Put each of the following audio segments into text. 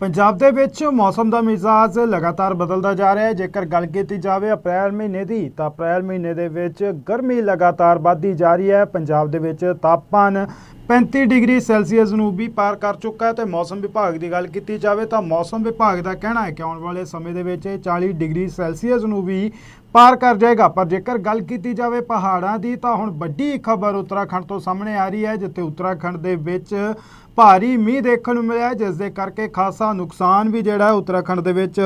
ਪੰਜਾਬ ਦੇ ਵਿੱਚ ਮੌਸਮ ਦਾ ਮਿਜ਼ਾਜ ਲਗਾਤਾਰ ਬਦਲਦਾ ਜਾ ਰਿਹਾ ਹੈ। ਜੇਕਰ ਗੱਲ ਕੀਤੀ ਜਾਵੇ ਅਪ੍ਰੈਲ ਮਹੀਨੇ ਦੀ, ਤਾਂ ਅਪ੍ਰੈਲ ਮਹੀਨੇ ਦੇ ਵਿੱਚ ਗਰਮੀ ਲਗਾਤਾਰ ਵੱਧਦੀ ਜਾ ਰਹੀ ਹੈ। ਪੰਜਾਬ ਦੇ ਵਿੱਚ ਤਾਪਮਾਨ 35 ਡਿਗਰੀ ਸੈਲਸੀਅਸ ਨੂੰ ਵੀ ਪਾਰ ਕਰ ਚੁੱਕਾ ਹੈ ਤੇ ਮੌਸਮ ਵਿਭਾਗ ਦੀ ਗੱਲ ਕੀਤੀ ਜਾਵੇ ਤਾਂ ਮੌਸਮ ਵਿਭਾਗ ਦਾ ਕਹਿਣਾ ਹੈ ਕਿ ਆਉਣ ਵਾਲੇ ਸਮੇਂ ਦੇ ਵਿੱਚ ਇਹ 40 ਡਿਗਰੀ ਸੈਲਸੀਅਸ ਨੂੰ ਵੀ ਪਾਰ ਕਰ ਜਾਏਗਾ। ਪਰ ਜੇਕਰ ਗੱਲ ਕੀਤੀ ਜਾਵੇ ਪਹਾੜਾਂ ਦੀ, ਤਾਂ ਹੁਣ ਵੱਡੀ ਖਬਰ ਉੱਤਰਾਖੰਡ ਤੋਂ ਸਾਹਮਣੇ ਆ ਰਹੀ ਹੈ, ਜਿੱਥੇ ਉੱਤਰਾਖੰਡ ਦੇ ਵਿੱਚ ਭਾਰੀ ਮੀਂਹ ਦੇਖਣ ਨੂੰ ਮਿਲਿਆ ਜਿਸ ਦੇ ਕਰਕੇ ਖਾਸਾ ਨੁਕਸਾਨ ਵੀ ਜਿਹੜਾ ਉੱਤਰਾਖੰਡ ਦੇ ਵਿੱਚ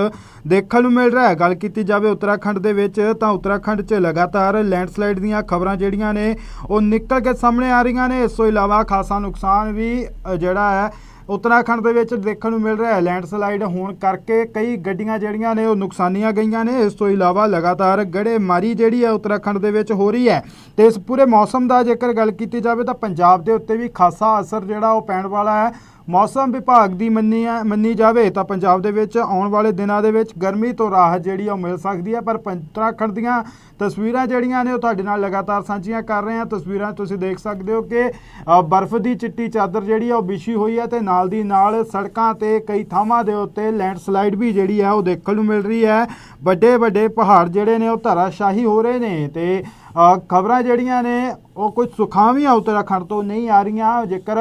ਦੇਖਣ ਨੂੰ ਮਿਲ ਰਿਹਾ ਹੈ। ਗੱਲ ਕੀਤੀ ਜਾਵੇ ਉੱਤਰਾਖੰਡ ਦੇ ਵਿੱਚ, ਤਾਂ ਉੱਤਰਾਖੰਡ 'ਚ ਲਗਾਤਾਰ ਲੈਂਡਸਲਾਈਡ ਦੀਆਂ ਖਬਰਾਂ ਜਿਹੜੀਆਂ ਨੇ, ਉਹ ਨਿਕਲ ਕੇ ਸਾਹਮਣੇ ਆ ਰਹੀਆਂ ਨੇ। ਇਸ ਤੋਂ ਇਲਾਵਾ ਖਾਸਾ ਨੁਕਸਾਨ ਵੀ ਜਿਹੜਾ ਹੈ ਉੱਤਰਾਖੰਡ ਦੇ ਵਿੱਚ ਦੇਖਣ ਨੂੰ ਮਿਲ ਰਿਹਾ ਹੈ, ਲੈਂਡਸਲਾਈਡ ਹੋਣ ਕਰਕੇ ਕਈ ਗੱਡੀਆਂ ਜਿਹੜੀਆਂ ਨੇ ਉਹ ਨੁਕਸਾਨੀਆਂ ਗਈਆਂ ਨੇ। ਇਸ ਤੋਂ ਇਲਾਵਾ ਲਗਾਤਾਰ ਗੜੇਮਾਰੀ ਜਿਹੜੀ ਹੈ ਉੱਤਰਾਖੰਡ ਦੇ ਵਿੱਚ ਹੋ ਰਹੀ ਹੈ ਤੇ ਇਸ ਪੂਰੇ ਮੌਸਮ ਦਾ ਜੇਕਰ ਗੱਲ ਕੀਤੀ ਜਾਵੇ ਤਾਂ ਪੰਜਾਬ ਦੇ ਉੱਤੇ ਵੀ ਖਾਸਾ ਅਸਰ ਜਿਹੜਾ ਉਹ ਪੈਣ ਵਾਲਾ ਹੈ। ਮੌਸਮ ਵਿਭਾਗ ਦੀ ਮੰਨੀ ਮੰਨੀ ਜਾਵੇ ਤਾਂ ਪੰਜਾਬ ਦੇ ਵਿੱਚ ਆਉਣ ਵਾਲੇ ਦਿਨਾਂ ਦੇ ਵਿੱਚ ਗਰਮੀ ਤੋਂ ਰਾਹਤ ਜਿਹੜੀ ਆ ਉਹ ਮਿਲ ਸਕਦੀ ਹੈ ਪਰ ਪੰ- ਉੱਤਰਾਖੰਡ ਦੀਆਂ ਤਸਵੀਰਾਂ ਜਿਹੜੀਆਂ ਨੇ ਉਹ ਤੁਹਾਡੇ ਨਾਲ ਲਗਾਤਾਰ ਸਾਂਝੀਆਂ ਕਰ ਰਹੇ ਹਾਂ। ਤਸਵੀਰਾਂ ਤੁਸੀਂ ਦੇਖ ਸਕਦੇ ਹੋ ਕਿ ਬਰਫ਼ ਦੀ ਚਿੱਟੀ ਚਾਦਰ ਜਿਹੜੀ ਆ ਉਹ ਵਿਛੀ ਹੋਈ ਹੈ ਤੇ ਨਾਲ ਦੀ ਨਾਲ ਸੜਕਾਂ ਤੇ ਕਈ ਥਾਵਾਂ ਦੇ ਉੱਤੇ ਲੈਂਡਸਲਾਈਡ ਵੀ ਜਿਹੜੀ ਆ ਉਹ ਦੇਖਣ ਨੂੰ ਮਿਲ ਰਹੀ ਹੈ ਵੱਡੇ ਵੱਡੇ ਪਹਾੜ ਜਿਹੜੇ ਨੇ ਉਹ ਧਰਾਸ਼ਾਹੀ ਹੋ ਰਹੇ ਨੇ ਤੇ ਖਬਰਾਂ ਜਿਹੜੀਆਂ ਨੇ ਉਹ ਕੁਝ ਸੁਖਾਵੀਆਂ ਉੱਤਰਾਖੰਡ ਤੋਂ ਨਹੀਂ ਆ ਰਹੀਆਂ। ਜੇਕਰ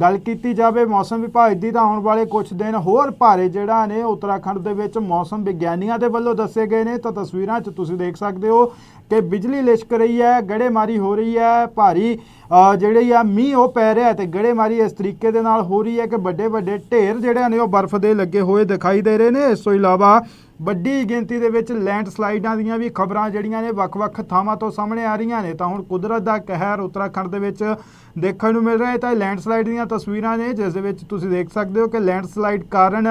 ਗੱਲ ਕੀਤੀ ਜਾਵੇ ਮੌਸਮ ਵਿਭਾਗ ਦੀ ਤਾਂ ਆਉਣ ਵਾਲੇ ਕੁਝ ਦਿਨ ਹੋਰ ਭਾਰੇ ਜਿਹੜਾ ਨੇ ਉੱਤਰਾਖੰਡ ਦੇ ਵਿੱਚ ਮੌਸਮ ਵਿਗਿਆਨੀਆਂ ਦੇ ਵੱਲੋਂ ਦੱਸੇ ਗਏ ਨੇ। ਤਾਂ ਤਸਵੀਰਾਂ 'ਚ ਤੁਸੀਂ ਦੇਖ ਸਕਦੇ ਹੋ ਕਿ ਬਿਜਲੀ ਲਿਸ਼ਕ ਰਹੀ ਹੈ ਗੜੇਮਾਰੀ ਹੋ ਰਹੀ ਹੈ ਭਾਰੀ ਅ, ਜਿਹੜੀ ਆ ਮੀਂਹ ਉਹ ਪੈ ਰਿਹਾ ਹੈ ਤੇ ਗੜੇਮਾਰੀ ਇਸ ਤਰੀਕੇ ਦੇ ਨਾਲ ਹੋ ਰਹੀ ਹੈ ਕਿ ਵੱਡੇ ਵੱਡੇ ਢੇਰ ਜਿਹੜੇ ਨੇ ਉਹ ਬਰਫ਼ ਦੇ ਲੱਗੇ ਹੋਏ ਦਿਖਾਈ ਦੇ ਰਹੇ ਨੇ। ਇਸ ਤੋਂ ਇਲਾਵਾ ਵੱਡੀ ਗਿਣਤੀ ਦੇ ਵਿੱਚ ਲੈਂਡਸਲਾਈਡਾਂ ਦੀਆਂ ਵੀ ਖਬਰਾਂ ਜਿਹੜੀਆਂ ਨੇ ਵੱਖ-ਵੱਖ ਥਾਵਾਂ ਤੋਂ ਸਾਹਮਣੇ ਆ ਰਹੀਆਂ ਨੇ। ਤਾਂ ਹੁਣ ਕੁਦਰਤ ਦਾ ਕਹਿਰ ਉੱਤਰਾਖੰਡ ਦੇ ਵਿੱਚ ਦੇਖਣ ਨੂੰ ਮਿਲ ਰਿਹਾ ਹੈ। ਤਾਂ ਲੈਂਡ ਸਲਾਈਡ ਦੀਆਂ ਤਸਵੀਰਾਂ ਨੇ, ਜਿਸ ਦੇ ਵਿੱਚ ਤੁਸੀਂ ਦੇਖ ਸਕਦੇ ਹੋ ਕਿ ਲੈਂਡਸਲਾਈਡ ਕਾਰਨ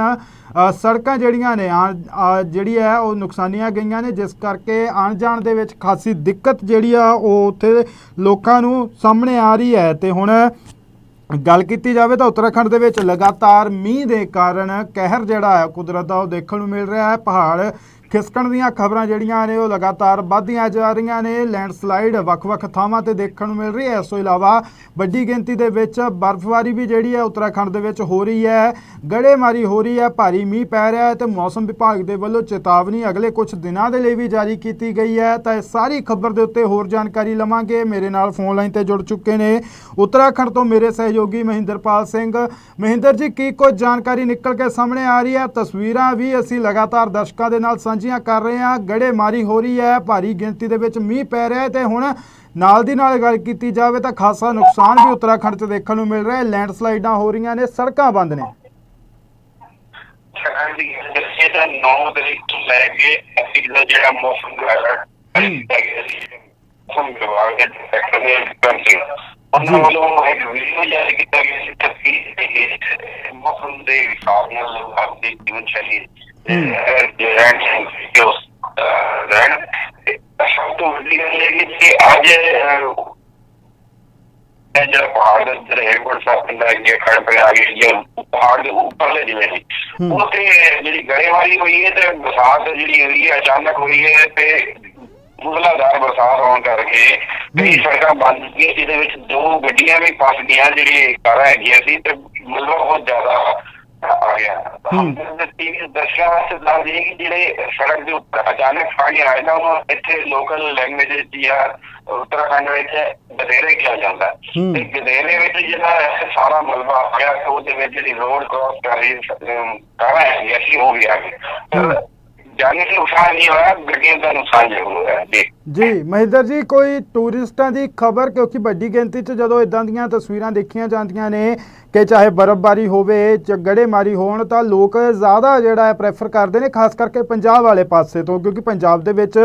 ਸੜਕਾਂ ਜਿਹੜੀਆਂ ਨੇ ਆ ਜਿਹੜੀ ਹੈ ਉਹ ਨੁਕਸਾਨੀਆਂ ਗਈਆਂ ਨੇ, ਜਿਸ ਕਰਕੇ ਆਉਣ ਜਾਣ ਦੇ ਵਿੱਚ ਖਾਸੀ ਦਿੱਕਤ ਜਿਹੜੀ ਆ, ਉਹ ਉੱਥੇ ਲੋਕਾਂ ਨੂੰ ਸਾਹਮਣੇ ਆ ਰਹੀ ਹੈ। ਤੇ ਹੁਣ ਗੱਲ ਕੀਤੀ ਜਾਵੇ ਤਾਂ ਉੱਤਰਾਖੰਡ ਦੇ ਵਿੱਚ ਲਗਾਤਾਰ ਮੀਂਹ ਦੇ ਕਾਰਨ ਕਹਿਰ ਜਿਹੜਾ ਹੈ, ਕੁਦਰਤ ਦਾ ਉਹ ਦੇਖਣ ਨੂੰ ਮਿਲ ਰਿਹਾ ਹੈ। ਪਹਾੜ ਖਿਸਕਣ ਦੀਆਂ ਖਬਰਾਂ ਜਿਹੜੀਆਂ ਨੇ ਉਹ ਲਗਾਤਾਰ ਵੱਧਦੀਆਂ ਜਾ ਰਹੀਆਂ ਨੇ। ਲੈਂਡਸਲਾਈਡ ਵੱਖ-ਵੱਖ ਥਾਵਾਂ ਤੇ ਦੇਖਣ ਨੂੰ ਮਿਲ ਰਹੀ ਹੈ। ਇਸ ਤੋਂ ਇਲਾਵਾ ਵੱਡੀ ਗਿਣਤੀ ਦੇ ਵਿੱਚ ਬਰਫ਼ਬਾਰੀ ਵੀ ਜਿਹੜੀ ਹੈ ਉੱਤਰਾਖੰਡ ਦੇ ਵਿੱਚ ਹੋ ਰਹੀ ਹੈ। ਗੜੇਮਾਰੀ ਹੋ ਰਹੀ ਹੈ, ਭਾਰੀ ਮੀਂਹ ਪੈ ਰਿਹਾ ਹੈ ਤੇ ਮੌਸਮ ਵਿਭਾਗ ਦੇ ਵੱਲੋਂ ਚੇਤਾਵਨੀ ਅਗਲੇ ਕੁਝ ਦਿਨਾਂ ਦੇ ਲਈ ਵੀ ਜਾਰੀ ਕੀਤੀ ਗਈ ਹੈ। ਤਾਂ ਇਹ ਸਾਰੀ ਖਬਰ ਦੇ ਉੱਤੇ ਹੋਰ ਜਾਣਕਾਰੀ ਲਵਾਂਗੇ। ਮੇਰੇ ਨਾਲ ਫੋਨ ਲਾਈਨ ਤੇ ਜੁੜ ਚੁੱਕੇ ਨੇ ਉੱਤਰਾਖੰਡ ਤੋਂ ਮੇਰੇ ਸਹਿਯੋਗੀ ਮਹਿੰਦਰਪਾਲ ਸਿੰਘ। ਮਹਿੰਦਰ ਜੀ, ਕੀ ਕੁਝ ਜਾਣਕਾਰੀ ਨਿਕਲ ਕੇ ਸਾਹਮਣੇ ਆ ਰਹੀ ਹੈ? ਤਸਵੀਰਾਂ ਵੀ ਅਸੀਂ ਲਗਾਤਾਰ ਦਰਸ਼ਕਾਂ ਦੇ ਨਾਲ ਸਾਂਝੀਆਂ ਕਰ ਰਹੇ ਹਾਂ। ਗੜੇਮਾਰੀ ਹੋ ਰਹੀ ਹੈ। ਭਾਰੀ ਗਿਣਤੀ ਦੇ ਵਿੱਚ ਮੀਂਹ ਪੈ ਰਿਹਾ ਹੈ ਤੇ ਹੁਣ ਨਾਲ ਦੀ ਨਾਲ ਗੱਲ ਕੀਤੀ ਜਾਵੇ ਤਾਂ ਖਾਸਾ ਨੁਕਸਾਨ ਵੀ ਉੱਤਰਾਖੰਡ 'ਚ ਦੇਖਣ ਨੂੰ ਮਿਲ ਰਿਹਾ ਹੈ। ਲੈਂਡਸਲਾਈਡਾਂ ਹੋ ਰਹੀਆਂ ਨੇ। ਸੜਕਾਂ ਬੰਦ ਨੇ। ਸਰਕਾਰ ਦੀ ਜਿੱਥੇ ਦਾ 9 ਤਰੀਕ ਤੋਂ ਲੈ ਕੇ ਅਸੀਂ ਦਾ ਜਿਹੜਾ ਮੌਸਮ ਦਾ ਹੈ। ਮੌਸਮ ਵਿਭਾਗ ਦੇ ਡਾਇਰੈਕਟਰ ਨੇ ਕੰਪਨੀ ਉਹਨਾਂ। ਵੱਲੋਂ ਇੱਕ ਵੀਡੀਓ ਜਾਰੀ ਕੀਤਾ ਗਿਆ ਸੀ ਤਸਵੀਰ ਦੇ ਮੌਸਮ ਦੇ ਹਿਸਾਬ ਨਾਲ ਆਪਣੀ ਜੀਵਨ ਸ਼ੈਲੀ ਦੇ ਜੋ ਰਹਿਣ ਸਭ ਤੋਂ ਵੱਡੀ ਗੱਲ ਇਹ ਕਿ ਅੱਜ ਇਹ ਜਿਹੜਾ ਪਹਾੜ ਦੇ ਉੱਤੇ ਏਅਰਪੋਰਟ ਸਾਹਿਬ ਹੈ ਜੇ ਖੜ ਪਿਆ ਆ ਗਈ ਜੇ ਪਹਾੜ ਦੇ ਉੱਪਰਲੇ ਜਿਵੇਂ ਦੀ। ਉਹ ਤੇ ਜਿਹੜੀ ਗੜੇਮਾਰੀ ਹੋਈ ਹੈ ਤੇ ਬਰਸਾਤ ਜਿਹੜੀ ਹੋਈ ਹੈ ਅਚਾਨਕ ਹੋਈ ਹੈ ਤੇ ਮੁਗਲਾਧਾਰ ਬਰਸਾਤ ਹੋਣ ਕਰਕੇ ਕਈ। ਸੜਕਾਂ ਬੰਦ ਗਈਆਂ ਜਿਹਦੇ ਵਿੱਚ ਦੋ ਗੱਡੀਆਂ ਵੀ ਫਸ ਗਈਆਂ ਜਿਹੜੀ ਕਾਰਾਂ ਹੈਗੀਆਂ ਸੀ ਤੇ ਮਲਬਾ ਬਹੁਤ ਜ਼ਿਆਦਾ ਗਿਆ। ਟੀਵੀ ਦਰਸ਼ਕਾਂ ਵਾਸਤੇ ਦੱਸ ਦਈਏ ਕਿ ਜਿਹੜੇ ਸੜਕ ਦੇ ਉੱਪਰ ਅਚਾਨਕ ਪਾਣੀ ਆਇਆ ਨਾ ਉਹਨੂੰ ਇੱਥੇ ਲੋਕਲ ਲੈਂਗੁਏਜ ਜਾਂ ਉੱਤਰਾਖੰਡ ਵਿੱਚ ਗਦੇਰੇ ਕਿਹਾ ਜਾਂਦਾ। ਤੇ ਗਦੇਰੇ ਵਿੱਚ ਜਿਹੜਾ ਸਾਰਾ ਮਲਬਾ ਆ ਗਿਆ ਤੇ ਉਹਦੇ ਵਿੱਚ ਜਿਹੜੀ ਰੋਡ ਕ੍ਰਾਸ ਕਰ ਰਹੀ ਕਾਰਾਂ ਹੈਗੀਆਂ ਸੀ ਉਹ ਵੀ ਆ ਗਈ ਜਾਨੀ ਨੁਕਸਾਨ ਨਹੀਂ ਹੋਇਆ, ਗੱਡੀਆਂ ਦਾ ਨੁਕਸਾਨ ਜ਼ਰੂਰ ਹੋਇਆ ਜੀ ਜੀ, ਮਹਿੰਦਰ ਜੀ, ਕੋਈ ਟੂਰਿਸਟਾਂ ਦੀ ਖਬਰ, ਕਿਉਂਕਿ ਵੱਡੀ ਗਿਣਤੀ 'ਚ ਜਦੋਂ ਇਦਾਂ ਦੀਆਂ ਤਸਵੀਰਾਂ ਦੇਖੀਆਂ ਜਾਂਦੀਆਂ ਨੇ ਕਿ ਚਾਹੇ ਬਰਫ਼ਬਾਰੀ ਹੋਵੇ, ਚ ਗੜੇਮਾਰੀ ਹੋਣ, ਤਾਂ ਲੋਕ ਜ਼ਿਆਦਾ ਜਿਹੜਾ ਹੈ ਪ੍ਰੈਫਰ ਕਰਦੇ ਨੇ, ਖਾਸ ਕਰਕੇ ਪੰਜਾਬ ਵਾਲੇ ਪਾਸੇ ਤੋਂ, ਕਿਉਂਕਿ ਪੰਜਾਬ ਦੇ ਵਿੱਚ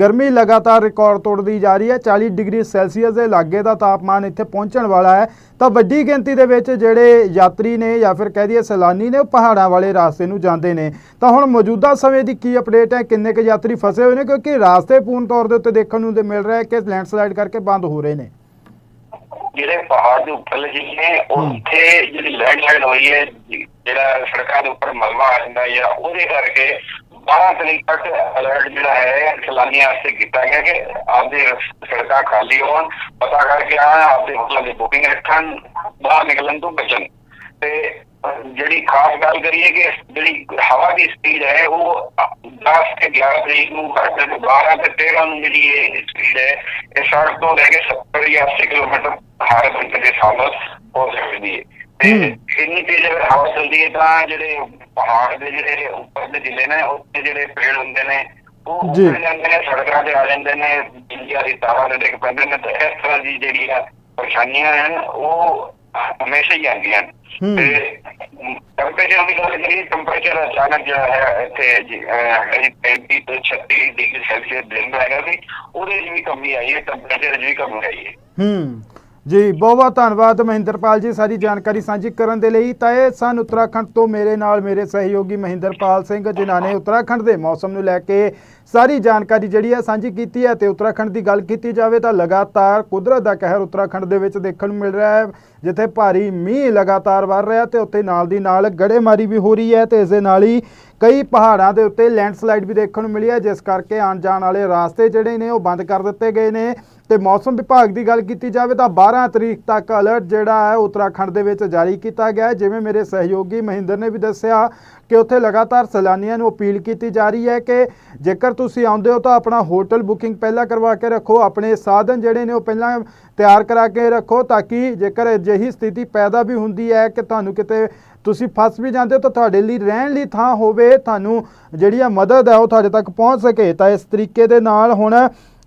ਗਰਮੀ ਲਗਾਤਾਰ ਰਿਕਾਰਡ ਤੋੜਦੀ ਜਾ ਰਹੀ ਹੈ। 40 ਡਿਗਰੀ ਸੈਲਸੀਅਸ ਦੇ ਲਾਗੇ ਦਾ ਤਾਪਮਾਨ ਇੱਥੇ ਪਹੁੰਚਣ ਵਾਲਾ ਹੈ। ਤਾਂ ਵੱਡੀ ਗਿਣਤੀ ਦੇ ਵਿੱਚ ਜਿਹੜੇ ਯਾਤਰੀ ਨੇ ਜਾਂ ਫਿਰ ਕਹਿ ਦਈਏ ਸੈਲਾਨੀ ਨੇ, ਉਹ ਪਹਾੜਾਂ ਵਾਲੇ ਰਾਸਤੇ ਨੂੰ ਜਾਂਦੇ ਨੇ। ਤਾਂ ਹੁਣ ਮੌਜੂਦਾ ਸਮੇਂ ਦੀ ਕੀ ਅਪਡੇਟ ਹੈ ਕਿੰਨੇ ਕੁ ਯਾਤਰੀ ਫਸੇ ਹੋਏ ਨੇ ਕਿਉਂਕਿ ਰਾਸਤੇ ਪੂਰਨ ਤੌਰ ਦੇ ਉੱਤੇ ਦੇਖਣ ਨੂੰ ਤੇ ਮਿਲ ਰਿਹਾ ਹੈ ਕਿ ਲੈਂਡਸਲਾਈਡ ਕਰਕੇ ਬੰਦ ਹੋ ਰਹੇ ਨੇ। ਜਿਹੜੇ ਪਹਾੜ ਦੇ ਉੱਪਰਲੇ ਜਿਹੜੇ ਨੇ। ਉੱਥੇ ਜਿਹੜੀ ਲੈਂਡਸਲਾਈਡ ਹੋਈ ਹੈ ਜਿਹੜਾ ਸੜਕਾਂ ਦੇ ਉੱਪਰ ਮਲਬਾ ਆ ਜਾਂਦਾ ਜਾਂ ਉਹਦੇ ਕਰਕੇ 12 ਤਰੀਕ ਤੱਕ ਅਲਰਟ ਜਿਹੜਾ ਹੈ ਸੈਲਾਨੀਆਂ ਵਾਸਤੇ ਕੀਤਾ ਗਿਆ ਕਿ ਆਪਦੇ ਸੜਕਾਂ ਖਾਲੀ ਹੋਣ। ਪਤਾ ਕਰਕੇ ਆ ਆਪਦੇ ਹੋਟਲਾਂ ਦੀ ਬੁਕਿੰਗ ਰੱਖਣ ਬਾਹਰ ਨਿਕਲਣ ਤੋਂ ਬਚਣ। ਤੇ ਜਿਹੜੀ ਖਾਸ ਗੱਲ ਕਰੀਏ ਕਿ ਜਿਹੜੀ ਹਵਾ ਦੀ ਸਪੀਡ ਹੈ ਉਹ 10 ਤੇ 11 ਤਰੀਕ ਨੂੰ ਘੱਟ 12 ਤੇ 13 ਨੂੰ ਜਿਹੜੀ ਇਹ ਸਪੀਡ ਹੈ ਇਹ ਸੜਕ ਤੋਂ ਲੈ ਕੇ 70 ਜਾਂ 80 ਕਿਲੋਮੀਟਰ ਹਰ ਘੰਟੇ ਦੇ ਹਿਸਾਬ ਨਾਲ ਹੋ ਸਕਦੀ ਹੈ ਤੇ ਹੂੰ। ਇੰਨੀ ਤੇਜ਼ ਅਗਰ ਹਵਾ ਚੱਲਦੀ ਹੈ ਤਾਂ ਜਿਹੜੇ ਪਹਾੜ ਦੇ ਜਿਹੜੇ ਉੱਪਰ ਦੇ ਜ਼ਿਲ੍ਹੇ ਨੇ ਉੱਥੇ ਜਿਹੜੇ ਪੇੜ ਹੁੰਦੇ ਨੇ ਉਹ ਜੀ। ਉੱਪਰ ਜਾਂਦੇ ਨੇ ਸੜਕਾਂ ਤੇ ਆ ਜਾਂਦੇ ਨੇ ਬਿਜਲੀ ਦੀ ਤਾਰਾਂ ਤੇ ਡਿੱਗ ਪੈਂਦੇ ਨੇ ਤੇ ਇਸ ਤਰ੍ਹਾਂ ਦੀ ਜਿਹੜੀ ਆ ਪਰੇਸ਼ਾਨੀਆਂ ਹਨ ਉਹ ਹਮੇਸ਼ਾ ਹੀ ਆਉਂਦੀਆਂ ਨੇ ਹੂੰ। ਤੇ ਟੈਂਪਰੇਚਰ ਦੀ ਗੱਲ ਕਰੀਏ ਟੈਂਪਰੇਚਰ ਅਚਾਨਕ ਜਿਹੜਾ ਹੈ ਇੱਥੇ ਜੀ, ਅਹ, ਜਿਹੜੀ 35 ਤੋਂ 36 ਡਿਗਰੀ ਸੈਲਸੀਅਸ ਦਿਨ ਦਾ ਹੈਗਾ ਸੀ। ਉਹਦੇ 'ਚ ਵੀ ਕਮੀ ਆਈ ਹੈ ਟੈਂਪਰੇਚਰ 'ਚ ਵੀ ਕਮੀ ਆਈ ਹੈ। ਹੂੰ। ਜੀ, ਬਹੁਤ ਬਹੁਤ ਧੰਨਵਾਦ ਮਹਿੰਦਰਪਾਲ ਜੀ, ਸਾਰੀ ਜਾਣਕਾਰੀ ਸਾਂਝੀ ਕਰਨ ਦੇ ਲਈ। ਤਾਂ ਇਹ ਸਨ ਉੱਤਰਾਖੰਡ ਤੋਂ ਮੇਰੇ ਨਾਲ ਮੇਰੇ ਸਹਿਯੋਗੀ ਮਹਿੰਦਰਪਾਲ ਸਿੰਘ, ਜਿਨ੍ਹਾਂ ਨੇ ਉੱਤਰਾਖੰਡ ਦੇ ਮੌਸਮ ਨੂੰ ਲੈ ਕੇ ਸਾਰੀ ਜਾਣਕਾਰੀ ਜਿਹੜੀ ਹੈ ਸਾਂਝੀ ਕੀਤੀ ਹੈ ਤੇ ਉੱਤਰਾਖੰਡ ਦੀ ਗੱਲ ਕੀਤੀ ਜਾਵੇ ਤਾਂ ਲਗਾਤਾਰ ਕੁਦਰਤ ਦਾ ਕਹਿਰ ਉੱਤਰਾਖੰਡ ਦੇ ਵਿੱਚ ਦੇਖਣ ਨੂੰ ਮਿਲ ਰਿਹਾ ਹੈ, ਜਿੱਥੇ ਭਾਰੀ ਮੀਂਹ ਲਗਾਤਾਰ ਵਰ ਰਿਹਾ ਤੇ ਉੱਥੇ ਨਾਲ ਦੀ ਨਾਲ ਗੜੇਮਾਰੀ ਵੀ ਹੋ ਰਹੀ ਹੈ ਤੇ ਇਸ ਦੇ ਨਾਲ ਹੀ ਕਈ ਪਹਾੜਾਂ ਦੇ ਉੱਤੇ ਲੈਂਡਸਲਾਈਡ ਵੀ ਦੇਖਣ ਨੂੰ ਮਿਲੀ ਹੈ, ਜਿਸ ਕਰਕੇ ਆਉਣ ਜਾਣ ਵਾਲੇ ਰਾਸਤੇ ਜਿਹੜੇ ਨੇ ਉਹ ਬੰਦ ਕਰ ਦਿੱਤੇ ਗਏ ਨੇ। ਤੇ ਮੌਸਮ ਵਿਭਾਗ ਦੀ ਗੱਲ ਕੀਤੀ ਜਾਵੇ ਤਾਂ 12 ਤਰੀਕ ਤੱਕ ਅਲਰਟ ਜਿਹੜਾ ਹੈ ਉੱਤਰਾਖੰਡ ਦੇ ਵਿੱਚ ਜਾਰੀ ਕੀਤਾ ਗਿਆ ਹੈ। ਜਿਵੇਂ ਮੇਰੇ ਸਹਿਯੋਗੀ ਮਹਿੰਦਰ ਨੇ ਵੀ ਦੱਸਿਆ ਕਿ ਉੱਥੇ ਲਗਾਤਾਰ ਸੈਲਾਨੀਆਂ ਨੂੰ ਅਪੀਲ ਕੀਤੀ ਜਾ ਰਹੀ ਹੈ ਕਿ ਜੇਕਰ ਤੁਸੀਂ ਆਉਂਦੇ ਹੋ ਤਾਂ ਆਪਣਾ ਹੋਟਲ ਬੁਕਿੰਗ ਪਹਿਲਾਂ ਕਰਵਾ ਕੇ ਰੱਖੋ, ਆਪਣੇ ਸਾਧਨ ਜਿਹੜੇ ਨੇ ਉਹ ਪਹਿਲਾਂ ਤਿਆਰ ਕਰਾ ਕੇ ਰੱਖੋ ਤਾਂ ਕਿ ਜੇਕਰ ਅਜਿਹੀ ਸਥਿਤੀ ਪੈਦਾ ਵੀ ਹੁੰਦੀ ਹੈ ਕਿ ਤੁਹਾਨੂੰ ਕਿਤੇ ਤੁਸੀਂ ਫਸ ਵੀ ਜਾਂਦੇ ਹੋ ਤਾਂ ਤੁਹਾਡੇ ਲਈ ਰਹਿਣ ਲਈ ਥਾਂ ਹੋਵੇ, ਤੁਹਾਨੂੰ ਜਿਹੜੀ ਆ ਮਦਦ ਹੈ ਉਹ ਤੁਹਾਡੇ ਤੱਕ ਪਹੁੰਚ ਸਕੇ ਤਾਂ ਇਸ ਤਰੀਕੇ ਦੇ ਨਾਲ ਹੁਣ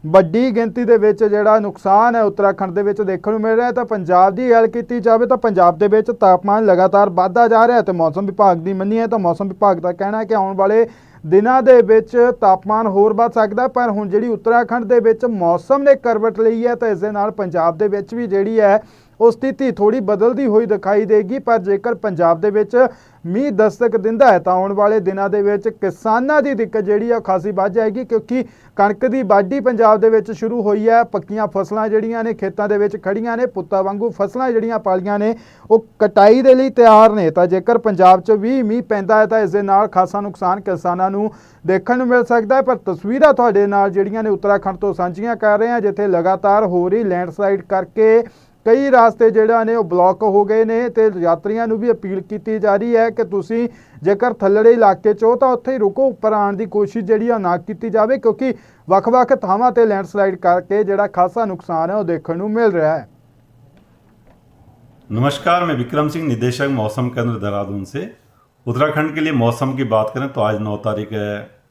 ਵੱਡੀ ਗਿਣਤੀ ਦੇ ਵਿੱਚ ਜਿਹੜਾ ਨੁਕਸਾਨ ਹੈ ਉੱਤਰਾਖੰਡ ਦੇ ਵਿੱਚ ਦੇਖਣ ਨੂੰ ਮਿਲ ਰਿਹਾ ਹੈ, ਤਾਂ ਪੰਜਾਬ ਦੀ ਗੱਲ ਕੀਤੀ ਜਾਵੇ ਤਾਂ ਪੰਜਾਬ ਦੇ ਵਿੱਚ ਤਾਪਮਾਨ ਲਗਾਤਾਰ ਵਧਦਾ ਜਾ ਰਿਹਾ ਹੈ ਤੇ ਮੌਸਮ ਵਿਭਾਗ ਦੀ ਮੰਨੀਏ ਤਾਂ ਮੌਸਮ ਵਿਭਾਗ ਦਾ ਕਹਿਣਾ ਹੈ ਕਿ ਆਉਣ ਵਾਲੇ ਦਿਨਾਂ ਦੇ ਵਿੱਚ ਤਾਪਮਾਨ ਹੋਰ ਵੱਧ ਸਕਦਾ ਪਰ ਹੁਣ ਜਿਹੜੀ ਉੱਤਰਾਖੰਡ ਦੇ ਵਿੱਚ ਮੌਸਮ ਨੇ ਕਰਵਟ ਲਈ ਹੈ, ਤਾਂ ਇਸ ਦੇ ਨਾਲ ਪੰਜਾਬ ਦੇ ਵਿੱਚ ਵੀ ਜਿਹੜੀ ਹੈ ਉਹ ਸਥਿਤੀ ਥੋੜੀ ਬਦਲਦੀ ਹੋਈ ਦਿਖਾਈ ਦੇਗੀ, ਪਰ ਜੇਕਰ ਪੰਜਾਬ ਦੇ ਵਿੱਚ ਮੀਂਹ ਦਸਤਕ ਦਿੰਦਾ ਹੈ, ਤਾਂ ਆਉਣ ਵਾਲੇ ਦਿਨਾਂ ਦੇ ਵਿੱਚ ਕਿਸਾਨਾਂ ਦੀ ਦਿੱਕਤ ਜਿਹੜੀ ਆ ਖਾਸੀ ਵੱਧ ਜਾਏਗੀ, ਕਿਉਂਕਿ ਕਣਕ ਦੀ ਵਾਢੀ ਪੰਜਾਬ ਦੇ ਵਿੱਚ ਸ਼ੁਰੂ ਹੋਈ ਹੈ, ਪੱਕੀਆਂ ਫਸਲਾਂ ਜਿਹੜੀਆਂ ਨੇ ਖੇਤਾਂ ਦੇ ਵਿੱਚ ਖੜੀਆਂ ਨੇ, ਪੁੱਤਾਂ ਵਾਂਗੂ ਫਸਲਾਂ ਜਿਹੜੀਆਂ ਪਾਲੀਆਂ ਨੇ, ਉਹ ਕਟਾਈ ਦੇ ਲਈ ਤਿਆਰ ਨੇ। ਤਾਂ ਜੇਕਰ ਪੰਜਾਬ 'ਚ ਵੀ ਮੀਂਹ ਪੈਂਦਾ ਹੈ, ਤਾਂ ਇਸ ਦੇ ਨਾਲ ਖਾਸਾ ਨੁਕਸਾਨ ਕਿਸਾਨਾਂ ਨੂੰ ਦੇਖਣ ਨੂੰ ਮਿਲ ਸਕਦਾ ਹੈ। ਪਰ ਤਸਵੀਰਾਂ ਤੁਹਾਡੇ ਨਾਲ ਜਿਹੜੀਆਂ ਨੇ ਉੱਤਰਾਖੰਡ ਤੋਂ ਸਾਂਝੀਆਂ ਕਰ ਰਹੇ ਹਾਂ, ਜਿੱਥੇ ਲਗਾਤਾਰ ਹੋ ਰਹੀ ਲੈਂਡਸਲਾਈਡ ਕਰਕੇ ਕਈ ਰਾਸਤੇ ਜਿਹੜਾ ਨੇ ਉਹ ਬਲੌਕ ਹੋ ਗਏ ਨੇ ਤੇ ਯਾਤਰੀਆਂ ਨੂੰ ਵੀ ਅਪੀਲ ਕੀਤੀ ਜਾ ਰਹੀ ਹੈ ਕਿ ਤੁਸੀਂ ਜੇਕਰ ਥੱਲੜੇ ਇਲਾਕੇ 'ਚ ਹੋ ਤਾਂ ਉੱਥੇ ਹੀ ਰੁਕੋ ਉੱਪਰ ਆਉਣ ਦੀ ਕੋਸ਼ਿਸ਼ ਜਿਹੜੀ ਆ ਨਾ ਕੀਤੀ ਜਾਵੇ ਕਿਉਂਕਿ ਵੱਖ-ਵੱਖ ਥਾਵਾਂ ਤੇ ਲੈਂਡਸਲਾਈਡ ਕਰਕੇ ਜਿਹੜਾ ਖਾਸਾ ਨੁਕਸਾਨ ਹੈ ਉਹ ਦੇਖਣ ਨੂੰ मिल रहा है नमस्कार मैं विक्रम सिंह निदेशक मौसम केंद्र देहरादून से उत्तराखंड के लिए मौसम की बात करें तो आज 9 तारीख अ,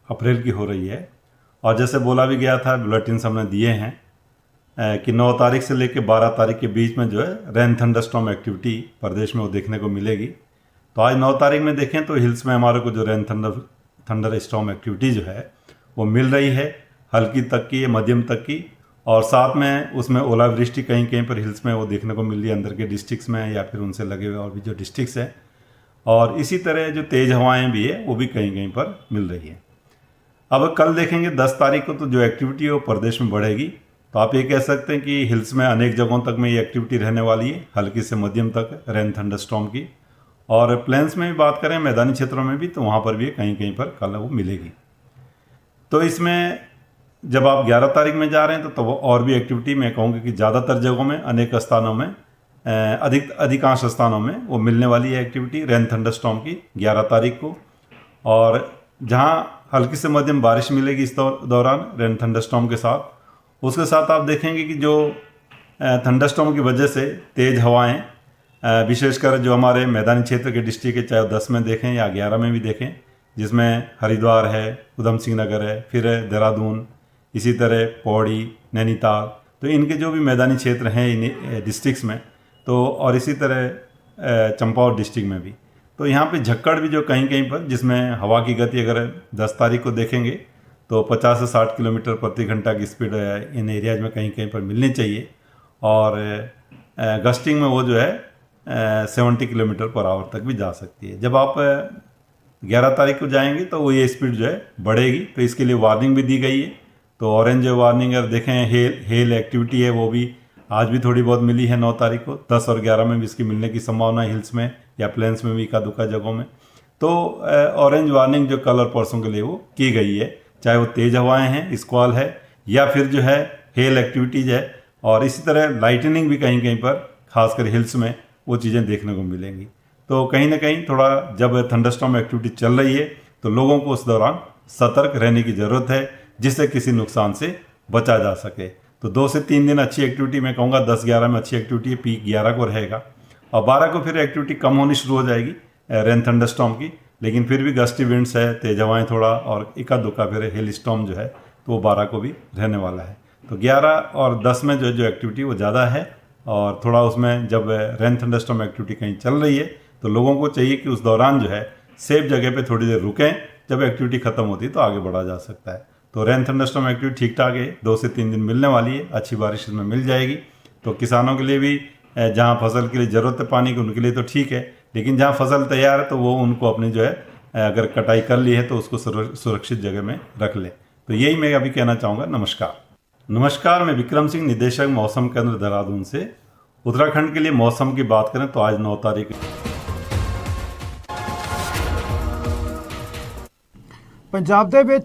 अप्रैल की हो रही है और जैसे बोला भी गया था बुलेटिन हमने दिए हैं अ, कि 9 तारीख से लेकर 12 तारीख के बीच में जो है रेन थंडरस्टॉर्म एक्टिविटी प्रदेश में वो देखने को मिलेगी। तो आज 9 तारीख में देखें तो हिल्स में हमारे को जो rain thunder thunderstorm activity जो है, वो मिल रही है हल्की तक की, मध्यम तक की, और साथ में उसमें ओलावृष्टि कहीं कहीं पर हिल्स में वो देखने को मिल रही है, अंदर के डिस्ट्रिक्ट्स में या फिर उनसे लगे हुए और भी जो डिस्ट्रिक्स हैं। और इसी तरह जो तेज़ हवाएँ भी है, वो भी कहीं कहीं पर मिल रही है। अब कल देखेंगे 10 तारीख को तो जो एक्टिविटी है वो प्रदेश में बढ़ेगी। तो आप ये कह सकते हैं कि हिल्स में अनेक जगहों तक में ये एक्टिविटी रहने वाली है हल्की से मध्यम तक रेन थंडरस्टॉर्म की। और प्लेन्स में भी बात करें मैदानी क्षेत्रों में भी तो वहाँ पर भी कहीं कहीं पर कल वो मिलेगी। तो इसमें जब आप 11 तारीख में जा रहे हैं तो, तो वो और भी एक्टिविटी मैं कहूँगी कि ज़्यादातर जगहों में अनेक स्थानों में अधिक अधिकांश स्थानों में वो मिलने वाली है एक्टिविटी रेन थंडरस्टॉर्म की 11 तारीख को। और जहाँ हल्की से मध्यम बारिश मिलेगी इस दौर, दौरान रेन थंडरस्टॉर्म के साथ उसके साथ आप देखेंगे कि जो थंडरस्टॉर्म की वजह से तेज़ हवाएँ विशेषकर जो हमारे मैदानी क्षेत्र के डिस्ट्रिक्ट है चाहे दस में देखें या ग्यारह में भी देखें, जिसमें हरिद्वार है उधम सिंह नगर है, फिर देहरादून, इसी तरह पौड़ी, नैनीताल तो इनके जो भी मैदानी क्षेत्र हैं इन डिस्ट्रिक्स में तो और इसी तरह चंपावत डिस्ट्रिक्ट में भी। तो यहाँ पे झक्कड़ भी जो कहीं कहीं पर, जिसमें हवा की गति अगर 10 तारीख को देखेंगे तो 50 से 60 किलोमीटर प्रति घंटा की स्पीड इन एरियाज़ में कहीं कहीं पर मिलनी चाहिए। और गस्टिंग में वो जो है सेवेंटी किलोमीटर पर आवर तक भी जा सकती है। जब आप ग्यारह तारीख को जाएँगे तो वो ये स्पीड जो है बढ़ेगी। तो इसके लिए वार्निंग भी दी गई है। तो ऑरेंज वार्निंग अगर देखें, हेल हेल एक्टिविटी है वो भी आज भी थोड़ी बहुत मिली है नौ तारीख को। दस और ग्यारह में भी इसकी मिलने की संभावना हिल्स में या प्लेन्स में भी, इक्का दुक्का जगहों में। तो ऑरेंज वार्निंग जो कलर पर्सों के लिए वो की गई है। चाहे वो तेज़ हवाएँ हैं स्क्वाल है, या फिर जो है हेल एक्टिविटीज़ है, और इसी तरह लाइटनिंग भी कहीं कहीं पर, खासकर हिल्स में, वो चीज़ें देखने को मिलेंगी। तो कहीं ना कहीं थोड़ा जब थंडरस्टॉर्म एक्टिविटी चल रही है तो लोगों को उस दौरान सतर्क रहने की ज़रूरत है, जिससे किसी नुकसान से बचा जा सके। तो दो से तीन दिन अच्छी एक्टिविटी मैं कहूँगा, दस ग्यारह में अच्छी एक्टिविटी है पीक ग्यारह को रहेगा, और बारह को फिर एक्टिविटी कम होनी शुरू हो जाएगी रेन थंडरस्टॉर्म की। लेकिन फिर भी गस्टी विंड्स है तेज हवाएँ थोड़ा और इक्का दुक्का फिर हिल स्टॉम जो है तो वो बारह को भी रहने वाला है। तो ग्यारह और दस में जो जो एक्टिविटी वो ज़्यादा है और थोड़ा उसमें जब रेन थंडरस्टॉर्म एक्टिविटी कहीं चल रही है तो लोगों को चाहिए कि उस दौरान जो है सेफ़ जगह पे थोड़ी देर रुकें। जब एक्टिविटी खत्म होती है तो आगे बढ़ा जा सकता है। तो रेन थंडरस्टॉर्म एक्टिविटी ठीक ठाक है, दो से तीन दिन मिलने वाली है, अच्छी बारिश इसमें मिल जाएगी। तो किसानों के लिए भी जहाँ फ़सल के लिए ज़रूरत है, पानी की, उनके लिए तो ठीक है। लेकिन जहाँ फसल तैयार है तो वो उनको अपनी जो है अ, अगर कटाई कर ली है तो उसको सुर- सुरक्षित जगह में रख लें तो यही मैं अभी कहना चाहूँगा नमस्कार नमस्कार मैं विक्रम सिंह निदेशक मौसम केंद्र देहरादून से उत्तराखंड के लिए मौसम की बात करें तो आज नौ तारीख ਪੰਜਾਬ ਦੇ ਵਿੱਚ